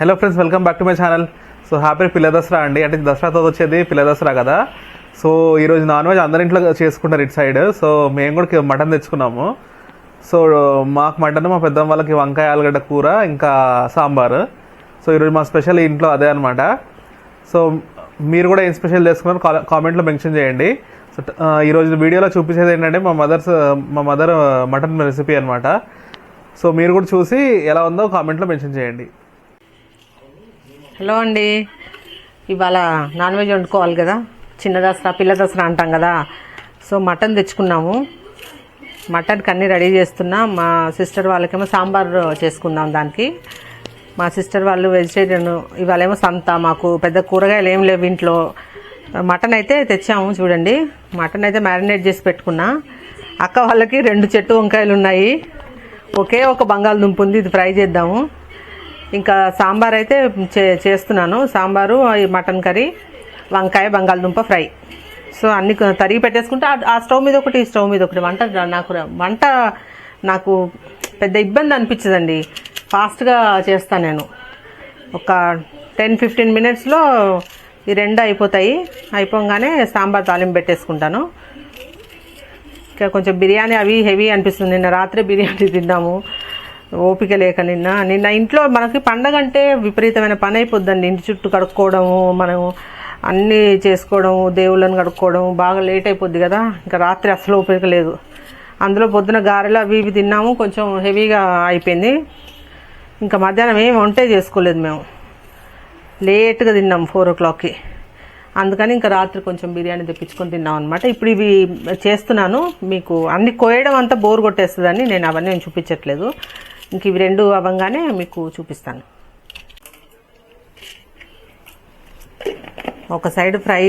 Hello friends welcome back to my channel so happy పిల్ల దసరా అండి. అంటే దసరాతో వచ్చేది పిల్ల దసరా కదా. సో ఈరోజు నాన్ వెజ్ అందరి ఇంట్లో చేసుకుంటారు ఇటు సైడ్. సో మేము కూడా మటన్ తెచ్చుకున్నాము. సో మాకు మటన్ మా పెద్ద వాళ్ళకి వంకాయ ఆలుగడ్డ కూర ఇంకా సాంబార్. సో ఈరోజు మా స్పెషల్ ఇంట్లో అదే అనమాట సో మీరు కూడా ఏం స్పెషల్ చేసుకున్నారు కా- కామెంట్లో మెన్షన్ చేయండి. సో ఈరోజు వీడియోలో చూపించేది ఏంటంటే మా మదర్స్ మా మదర్ మటన్ రెసిపీ అనమాట సో మీరు కూడా చూసి ఎలా ఉందో కామెంట్లో మెన్షన్ చేయండి. హలో అండి. ఇవాళ నాన్ వెజ్ వండుకోవాలి కదా. చిన్న దసరా పిల్ల దసరా అంటాం కదా. సో మటన్ తెచ్చుకున్నాము. మటన్కి అన్నీ రెడీ చేస్తున్నా. మా సిస్టర్ వాళ్ళకేమో సాంబార్ చేసుకుందాం దానికి. మా సిస్టర్ వాళ్ళు వెజిటేరియన్ ఇవాళేమో సంత మాకు పెద్ద కూరగాయలు ఏం లేవు ఇంట్లో. మటన్ అయితే తెచ్చాము చూడండి. మటన్ అయితే మ్యారినేట్ చేసి పెట్టుకున్నా. అక్క వాళ్ళకి రెండు చెట్టు వంకాయలు ఉన్నాయి. ఒకే ఒక బంగాళదుంప ఉంది ఇది ఫ్రై చేద్దాము. ఇంకా సాంబార్ అయితే చే చేస్తున్నాను. సాంబారు మటన్ కర్రీ వంకాయ బంగాళదుంప ఫ్రై. సో అన్ని తరిగి పెట్టేసుకుంటే ఆ- స్టవ్ మీద ఒకటి ఈ స్టవ్ మీద ఒకటి. వంట నాకు వంట నాకు పెద్ద ఇబ్బంది అనిపించదండి. ఫాస్ట్గా చేస్తాను నేను. ఒక టెన్ ఫిఫ్టీన్ మినిట్స్లో ఈ రెండు అయిపోతాయి. అయిపోగానే సాంబార్ తాలింపు పెట్టేసుకుంటాను. ఇంకా కొంచెం బిర్యానీ అవి హెవీ అనిపిస్తుంది. నిన్న రాత్రి బిర్యానీ తిన్నాము. ఓపిక లేక నిన్న. నిన్న ఇంట్లో మనకి పండగ అంటే విపరీతమైన పని అయిపోద్దండి. ఇంటి చుట్టూ కడుక్కోవడము మనం అన్నీ చేసుకోవడం దేవుళ్ళని కడుక్కోవడం బాగా లేట్ అయిపోద్ది కదా. ఇంకా రాత్రి అసలు ఓపిక లేదు. అందులో పొద్దున గారెలు అవి ఇవి తిన్నాము. కొంచెం హెవీగా అయిపోయింది. ఇంకా మధ్యాహ్నం ఏం వంటే చేసుకోలేదు మేము. లేట్గా తిన్నాం ఫోర్ ఓ క్లాక్కి. అందుకని ఇంకా రాత్రి కొంచెం బిర్యానీ తెప్పించుకొని తిన్నాం అనమాట ఇప్పుడు ఇవి చేస్తున్నాను. మీకు అన్ని కోయడం అంతా బోర్ కొట్టేస్తుందని నేను అవన్నీ చూపించట్లేదు. ఇంక ఇవి రెండు అవ్వగానే మీకు చూపిస్తాను. ఒక సైడ్ ఫ్రై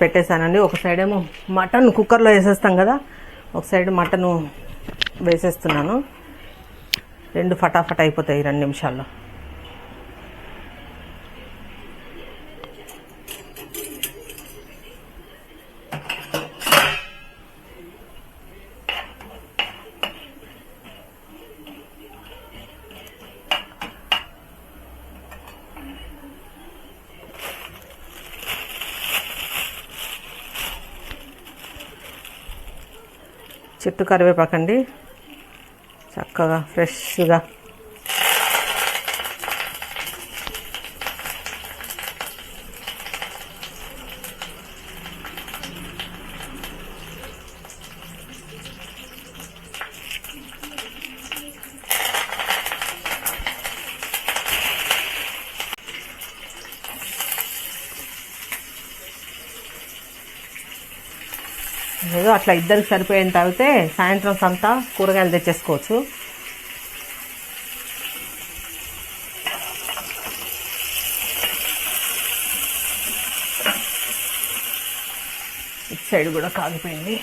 పెట్టేశానండి ఒక సైడ్ ఏమో మటన్ కుక్కర్లో వేసేస్తాం కదా ఒక సైడ్ మటన్ వేసేస్తున్నాను. రెండు ఫటాఫట్ అయిపోతాయి రెండు నిమిషాల్లో. చెట్టు కరివేపాకండి. చక్కగా ఫ్రెష్గా. అట్లా ఇద్దరికి సరిపోయేంత తాగితే సాయంత్రం సంతా కూరగాయలు తెచ్చేసుకోవచ్చు. ఇటు సైడ్ కూడా కాగిపోయింది.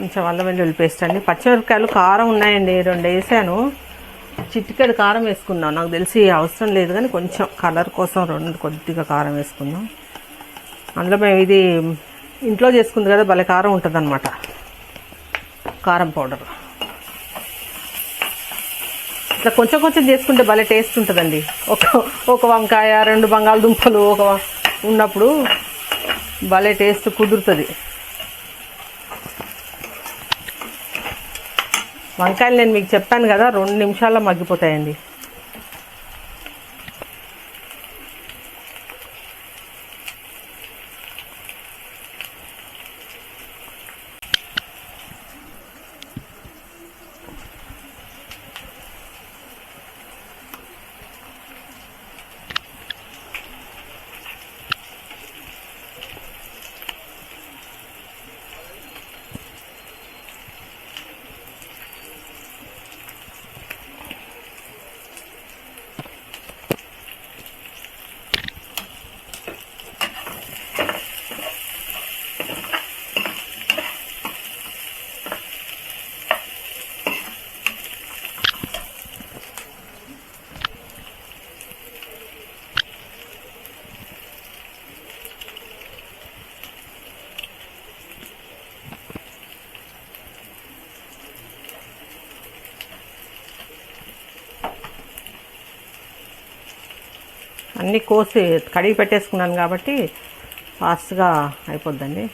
కొంచెం అల్లం వెల్లుల్లి పేస్ట్ అండి. పచ్చిమిరపకాయలు కారం ఉన్నాయండి రెండు వేసాను. చిటికెడు కారం వేసుకుందాం నాకు తెలిసి అవసరం లేదు కానీ కొంచెం కలర్ కోసం రెండు కొద్దిగా కారం వేసుకుందాం అందులో మేము ఇది ఇంట్లో చేసుకుంది కదా భలే కారం ఉంటుంది కారం పౌడర్. ఇట్లా కొంచెం కొంచెం చేసుకుంటే భలే టేస్ట్ ఉంటుందండి. ఒక ఒక వంకాయ రెండు బంగాళదుంపలు ఒక ఉన్నప్పుడు భలే టేస్ట్ కుదురుతుంది. వంకాయలు నేను మీకు చెప్పాను కదా రెండు నిమిషాల్లో మగ్గిపోతాయండి. అన్నీ కోసి కడిగి పెట్టేసుకున్నాను కాబట్టి ఫాస్ట్గా అయిపోద్దండి.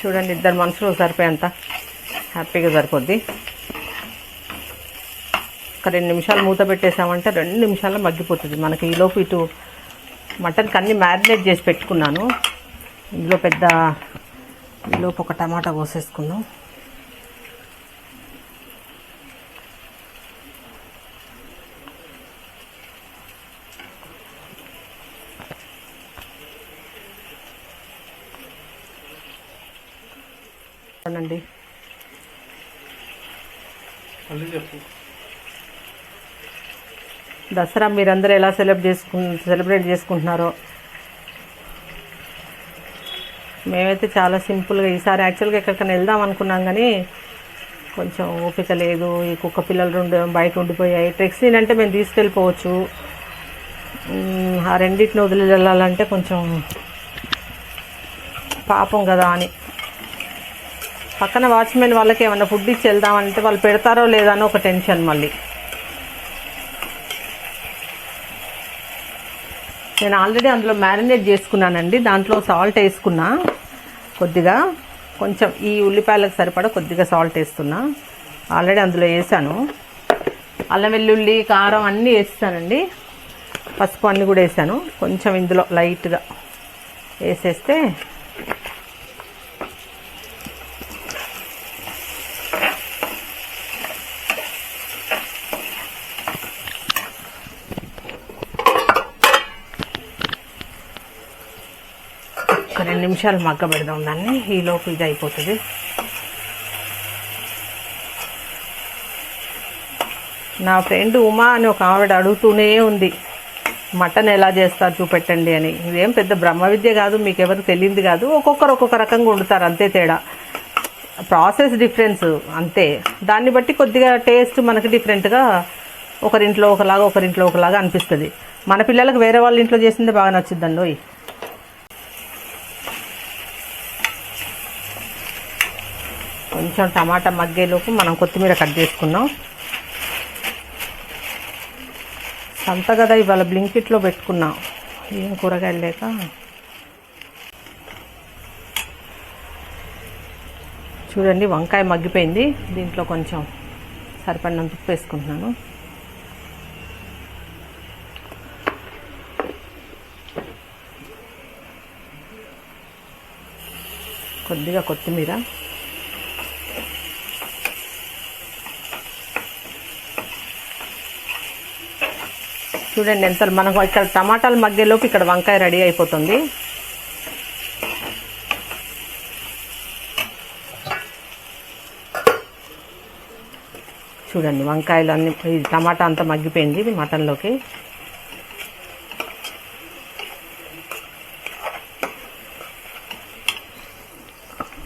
చూడండి ఇద్దరు మనుషులు సరిపోయేంత హ్యాపీగా సరిపోద్ది. ఒక రెండు నిమిషాలు మూత పెట్టేసామంటే రెండు నిమిషాల్లో మగ్గిపోతుంది. మనకి ఈలోపు ఇటు మటన్కి అన్ని మ్యారినేట్ చేసి పెట్టుకున్నాను. ఇందులో పెద్ద ఈలోపు ఒక టమాటా కోసేసుకుందాం. అండి చెప్పు. దసరా మీరందరూ ఎలా సెలబ్రేట్ చేసుకు సెలబ్రేట్ చేసుకుంటున్నారో. మేమైతే చాలా సింపుల్గా ఈసారి యాక్చువల్గా ఎక్కడికైనా వెళ్దాం అనుకున్నాం కానీ కొంచెం ఓపిక లేదు. ఈ కుక్క పిల్లలు రెండు బయట ఉండిపోయాయి. ట్రెక్సీన్ అంటే మేము తీసుకెళ్ళిపోవచ్చు. ఆ రెండింటిని వదిలి వెళ్ళాలంటే కొంచెం పాపం కదా అని. పక్కన వాచ్మెన్ వాళ్ళకి ఏమన్నా ఫుడ్ ఇచ్చి వెళ్దామంటే వాళ్ళు పెడతారో లేదా అని ఒక టెన్షన్ మళ్ళీ. నేను ఆల్రెడీ అందులో మ్యారినేట్ చేసుకున్నానండి. దాంట్లో సాల్ట్ వేసుకున్నా. కొద్దిగా కొంచెం ఈ ఉల్లిపాయలకు సరిపడా కొద్దిగా సాల్ట్ వేస్తున్నా. ఆల్రెడీ అందులో వేసాను. అల్లం వెల్లుల్లి కారం అన్నీ వేస్తానండి. పసుపు అన్నీ కూడా వేసాను. కొంచెం ఇందులో లైట్గా వేసేస్తే ఒక రెండు నిమిషాలు మగ్గ పెడదాం దాన్ని. ఈలోపు ఇది అయిపోతుంది నా ఫ్రెండ్ ఉమా అని ఒక ఆవిడ అడుగుతూనే ఉంది. మటన్ ఎలా చేస్తారు చూపెట్టండి అని. ఇదేం పెద్ద బ్రహ్మ విద్య కాదు మీకు ఎవరు తెలియదు కాదు. ఒక్కొక్కరు ఒక్కొక్క రకంగా వండుతారు అంతే తేడా. ప్రాసెస్ డిఫరెన్స్ అంతే. దాన్ని బట్టి కొద్దిగా టేస్ట్ మనకి డిఫరెంట్గా ఒకరింట్లో ఒకలాగా ఒకరింట్లో ఒకలాగా అనిపిస్తుంది. మన పిల్లలకు వేరే వాళ్ళ ఇంట్లో చేసిందే బాగా నచ్చుద్దండి కొంచెం టమాటా మగ్గేలోపు మనం కొత్తిమీర కట్ చేసుకున్నాం. సంత కదా ఇవాళ బ్లింకిట్లో పెట్టుకున్నాం. ఏం కూరగాయలు లేక. చూడండి వంకాయ మగ్గిపోయింది. దీంట్లో కొంచెం సరిపడినంత ఉప్పు వేసుకుంటున్నాను. కొద్దిగా కొత్తిమీర. చూడండి ఎంత మనకు ఇక్కడ టమాటాలు మగ్గేలోపు ఇక్కడ వంకాయ రెడీ అయిపోతుంది. చూడండి వంకాయలు అన్ని ఈ టమాటా అంతా మగ్గిపోయింది మటన్లోకి.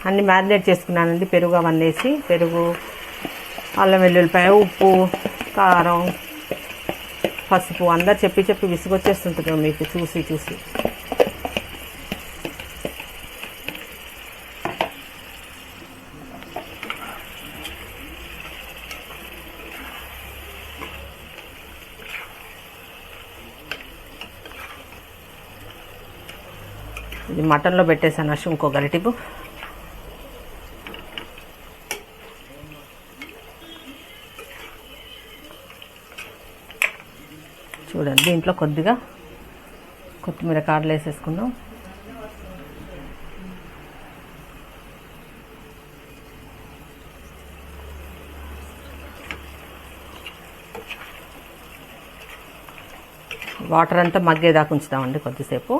అన్ని మ్యారినేట్ చేసుకున్నానండి పెరుగు అవన్నీ వేసి పెరుగు అల్లం వెల్లుల్లిపాయ ఉప్పు కారం పసుపు అందరు చెప్పి చెప్పి విసుగొచ్చేస్తుంటుంది మీకు చూసి చూసి. ఇది మటన్లో పెట్టేసాను అసలు ఇంకో గరిటిపు చూడండి. దీంట్లో కొద్దిగా కొత్తిమీర కాడలు వేసేసుకుందాం. వాటర్ అంతా మగ్గేదాకా ఉంచుతామండి కొద్దిసేపు.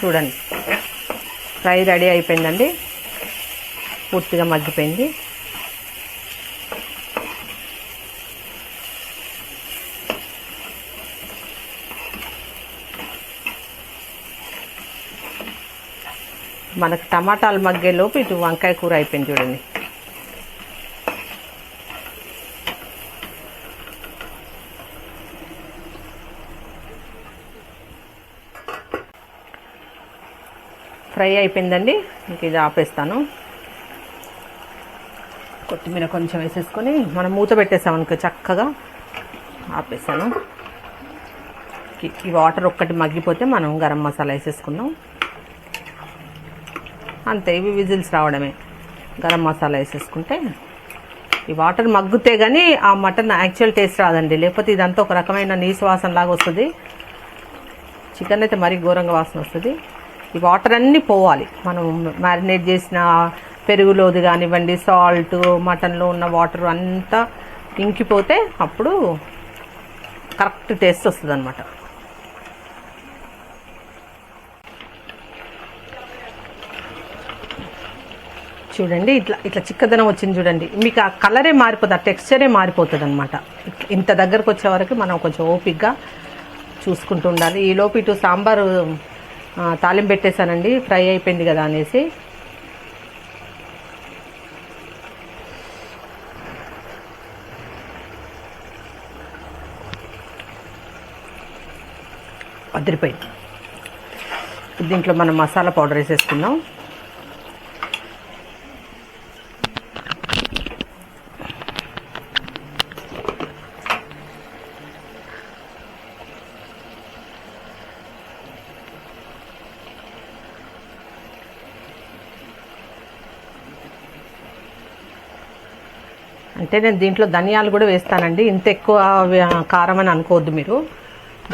చూడండి. ఫ్రై రెడీ అయిపోయిందండి. పూర్తిగా మగ్గిపోయింది. మనకు టమాటాలు మగ్గేలోపు ఇటు వంకాయ కూర అయిపోయింది చూడండి. ఫ్రై అయిపోయిందండి. ఇంక ఇది ఆపేస్తాను. కొత్తిమీర కొంచెం వేసేసుకొని మనం మూత పెట్టేసాం అనుకో చక్కగా ఆపేసాను ఈ- వాటర్ ఒక్కటి మగ్గిపోతే మనం గరం మసాలా వేసేసుకుందాం. అంతే ఇవి విజిల్స్ రావడమే. గరం మసాలా వేసేసుకుంటే ఈ వాటర్ మగ్గుతే కానీ ఆ మటన్ యాక్చువల్ టేస్ట్ రాదండి. లేకపోతే ఇదంతా ఒక రకమైన నీసు వాసన లాగా వస్తుంది. చికెన్ అయితే మరీ ఘోరంగా వాసన వస్తుంది. ఈ వాటర్ అన్నీ పోవాలి. మనం మ్యారినేట్ చేసిన పెరుగులోది కానివ్వండి సాల్ట్ మటన్లో ఉన్న వాటర్ అంతా ఇంకిపోతే అప్పుడు కరెక్ట్ టేస్ట్ వస్తుంది అనమాట చూడండి ఇట్లా ఇట్లా చిక్కదనం వచ్చింది చూడండి. మీకు ఆ కలరే మారిపోతుంది ఆ టెక్స్చరే మారిపోతుంది అనమాట ఇంత దగ్గరకు వచ్చే వరకు మనం కొంచెం ఓపిక్గా చూసుకుంటూ ఉండాలి. ఈ లోపు ఇటు సాంబారు తాలింపు పెట్టేశానండి ఫ్రై అయిపోయింది కదా అనేసి. అదిరిపోయింది. దీంట్లో మనం మసాలా పౌడర్ వేసేసుకుందాం. అంటే నేను దీంట్లో ధనియాలు కూడా వేస్తానండి. ఇంత ఎక్కువ కారం అని అనుకోవద్దు మీరు.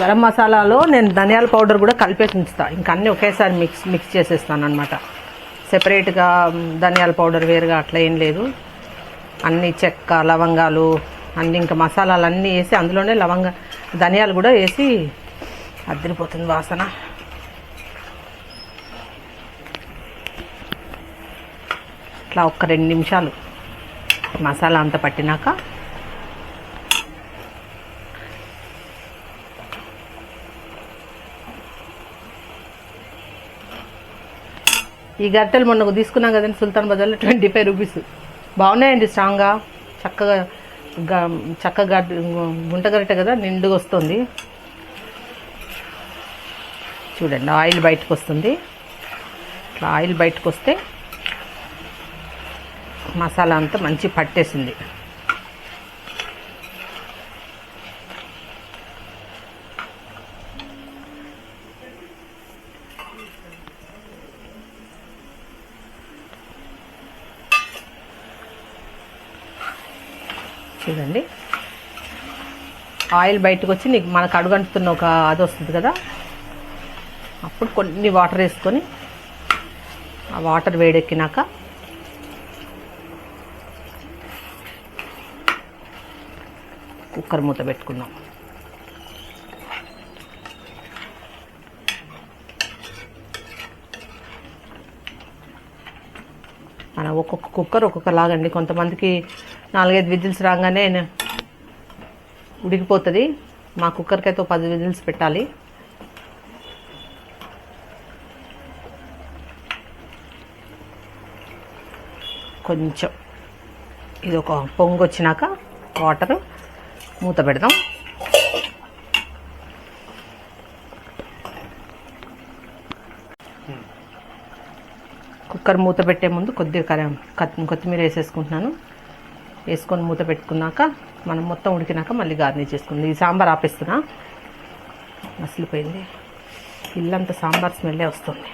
గరం మసాలాలో నేను ధనియాల పౌడర్ కూడా కలిపేసి ఉంచుతా. ఇంకా అన్నీ ఒకేసారి మిక్స్ మిక్స్ చేసేస్తాను అనమాట సెపరేట్గా ధనియాల పౌడర్ వేరుగా అట్లా ఏం లేదు. అన్ని చెక్క లవంగాలు అన్ని ఇంకా మసాలాలు అన్నీ వేసి అందులోనే లవంగ ధనియాలు కూడా వేసి అద్దరిపోతుంది వాసన. ఇట్లా ఒక్క రెండు నిమిషాలు. మసాలా అంతా పట్టినాక ఈ గరిటెలు మొన్న తీసుకున్నాం కదండి సుల్తాన్ బజార్లో ట్వంటీ ఫైవ్ రూపీస్. బాగున్నాయండి స్ట్రాంగ్గా. చక్కగా చక్కగా గుంట గరిటె కదా నిండుగా వస్తుంది. చూడండి ఆయిల్ బయటకు వస్తుంది. ఇట్లా ఆయిల్ బయటకు వస్తే మసాలా అంతా మంచి పట్టేసింది. చూడండి. ఆయిల్ బయటకు వచ్చి నీకు మనకు అడుగంటుతున్న ఒక అది వస్తుంది కదా? అప్పుడు కొన్ని వాటర్ వేసుకొని ఆ వాటర్ వేడెక్కినాక కుక్కర్ మూత పెట్టుకుందాం మన ఒక్కొక్క కుక్కర్ ఒక్కొక్క లాగండి కొంతమందికి నాలుగైదు విజిల్స్ రాగానే ఉడికిపోతుంది. మా కుక్కర్కి అయితే పది విజిల్స్ పెట్టాలి. కొంచెం ఇది ఒక పొంగు వచ్చినాక వాటర్ మూత పెడదాం. కుక్కర్ మూత పెట్టే ముందు కొద్దిగా కొత్తిమీర వేసేసుకుంటున్నాను. వేసుకొని మూత పెట్టుకున్నాక మనం మొత్తం ఉడికినాక మళ్ళీ గార్నిష్ చేసుకుంది. ఈ సాంబార్ ఆపేస్తున్నా. మసిలిపోయింది ఇల్లంతా సాంబార్ స్మెల్లే వస్తుంది.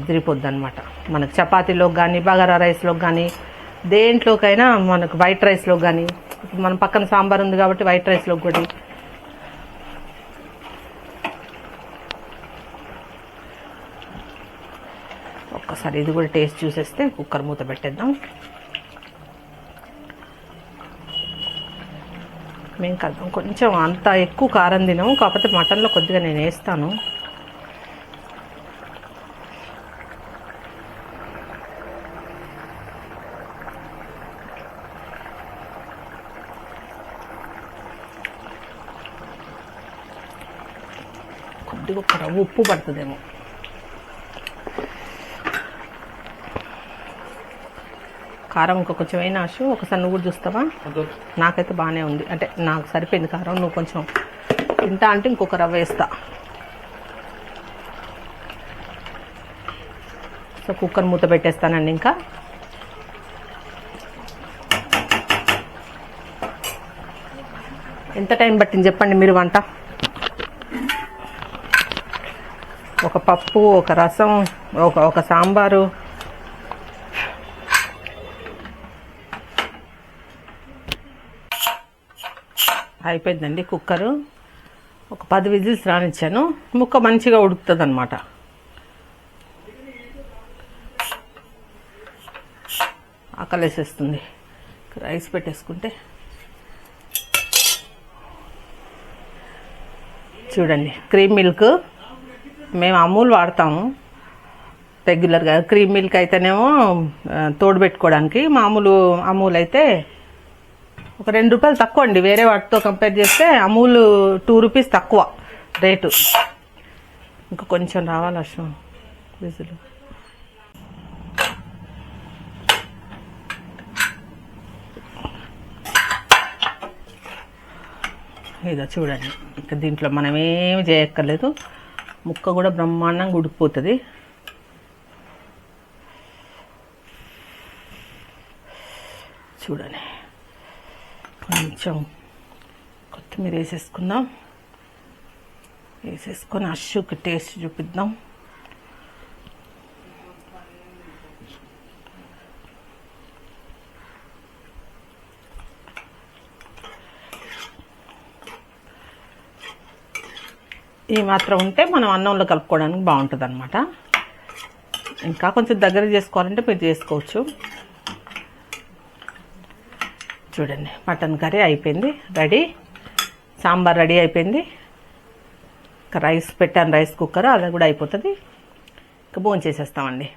అదిరిపోద్ది అనమాట మనకు చపాతీలోకి కానీ బగారా రైస్లోకి కానీ దేంట్లోకైనా మనకు వైట్ రైస్లోకి కానీ మన పక్కన సాంబార్ ఉంది కాబట్టి వైట్ రైస్లోకి కూడా. ఒక్కసారి ఇది కూడా టేస్ట్ చూసేస్తే కుక్కర్ మూత పెట్టేద్దాం. మేము కదా కొంచెం అంత ఎక్కువ కారం తినాము కాకపోతే మటన్లో కొద్దిగా నేను వేస్తాను కొద్దిగా ఒక రవ్వ ఉప్పు పడుతుందేమో. కారం ఇంకా కొంచెం అయినా ఆశు ఒకసారి నువ్వు కూడా చూస్తావా? నాకైతే బాగానే ఉంది. అంటే నాకు సరిపోయింది కారం నువ్వు కొంచెం తింటా అంటే ఇంకొక రవ్వ వేస్తా. సో కుక్కర్ మూత పెట్టేస్తానండి ఇంకా. ఎంత టైం పట్టింది చెప్పండి మీరు వంట? ఒక పప్పు ఒక రసం ఒక ఒక సాంబారు. అయిపోయిందండి కుక్కరు. ఒక పది విజిల్స్ రానిచ్చాను. ముక్క మంచిగా ఉడుకుతుంది అనమాట ఆకలేసేస్తుంది. రైస్ పెట్టేసుకుంటే చూడండి. Cream milk. మేము అమూల్ వాడతాము. రెగ్యులర్గా క్రీమ్ మిల్క్ అయితేనేమో తోడు పెట్టుకోవడానికి. మామూలు అమూల్ అయితే ఒక రెండు రూపాయలు తక్కువ అండి. వేరే వాటితో కంపేర్ చేస్తే అమూల్ టూ రూపీస్ తక్కువ రేటు. ఇంకా కొంచెం రావాలి అసలు విజులు. ఇదో చూడండి. ఇంకా దీంట్లో మనం ఏమి చేయక్కర్లేదు. ముక్క కూడా బ్రహ్మాండంగా ఉడికిపోతుంది. చూడండి. కొంచెం కొత్తిమీర వేసేసుకుందాం. వేసేసుకొని అష్యుకి టేస్ట్ చూపిద్దాం. ఈ మాత్రం ఉంటే మనం అన్నంలో కలుపుకోవడానికి బాగుంటుంది అనమాట ఇంకా కొంచెం దగ్గర చేసుకోవాలంటే మీరు చేసుకోవచ్చు. చూడండి మటన్ కర్రీ అయిపోయింది రెడీ. సాంబార్ రెడీ అయిపోయింది. ఇంకా రైస్ పెట్టాను రైస్ కుక్కర్ అది కూడా అయిపోతుంది. ఇంకా భోజనం చేసేస్తామండి.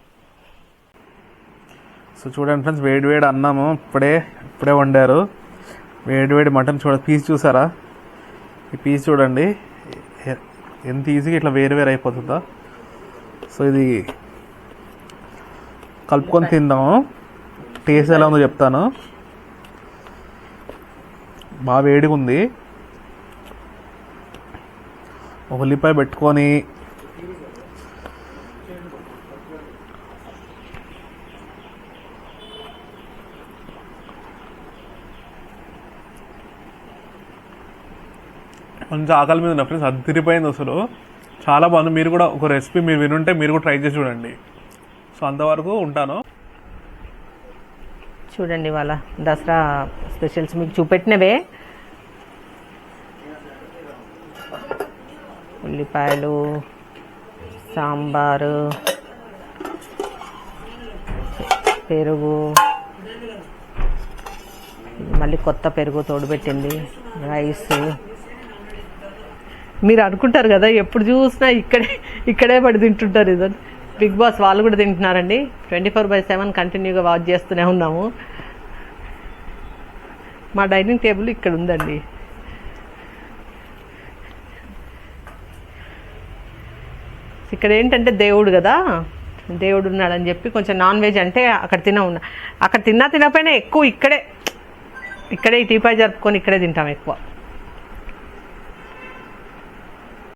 సో చూడండి ఫ్రెండ్స్ వేడి వేడి అన్నాము ఇప్పుడే ఇప్పుడే వండారు. వేడి వేడి మటన్ చూడ పీస్ చూసారా? ఈ పీస్ చూడండి. ఎంత ఈజీగా ఇట్లా వేరు వేరు అయిపోతుందా? సో ఇది కలుపుకొని తిందాము. టేస్ట్ ఎలా ఉందో చెప్తాను. బాగా వేడిగా ఉంది. ఒక ఉల్లిపాయ పెట్టుకొని కొంచెం ఆకలి మీద ఉన్న. ఫ్రెండ్స్ అదిరిపోయింది అసలు. చాలా బాగుంది. మీరు కూడా ఒక రెసిపీ మీరు వినుంటే మీరు కూడా ట్రై చేసి చూడండి. సో అంతవరకు ఉంటాను. చూడండి వాళ్ళ దసరా స్పెషల్స్ మీకు చూపెట్టినవే. ఉల్లిపాయలు సాంబారు పెరుగు. మళ్ళీ కొత్త పెరుగు తోడుపెట్టింది రైస్. మీరు అనుకుంటారు కదా ఎప్పుడు చూసినా ఇక్కడే ఇక్కడే పడి తింటుంటారు ఇది బిగ్ బాస్ వాళ్ళు కూడా తింటున్నారండి. ట్వంటీ ఫోర్ బై సెవెన్ కంటిన్యూగా వాచ్ చేస్తూనే ఉన్నాము. మా డైనింగ్ టేబుల్ ఇక్కడ ఉందండి. ఇక్కడ ఏంటంటే దేవుడు కదా. దేవుడు ఉన్నాడని చెప్పి కొంచెం నాన్ వెజ్ అంటే అక్కడ తిన ఉన్నా అక్కడ తిన్నా తినకపోయినా ఎక్కువ ఇక్కడే ఇక్కడే ఈ టీపాయ్ జరుపుకొని ఇక్కడే తింటాం ఎక్కువ.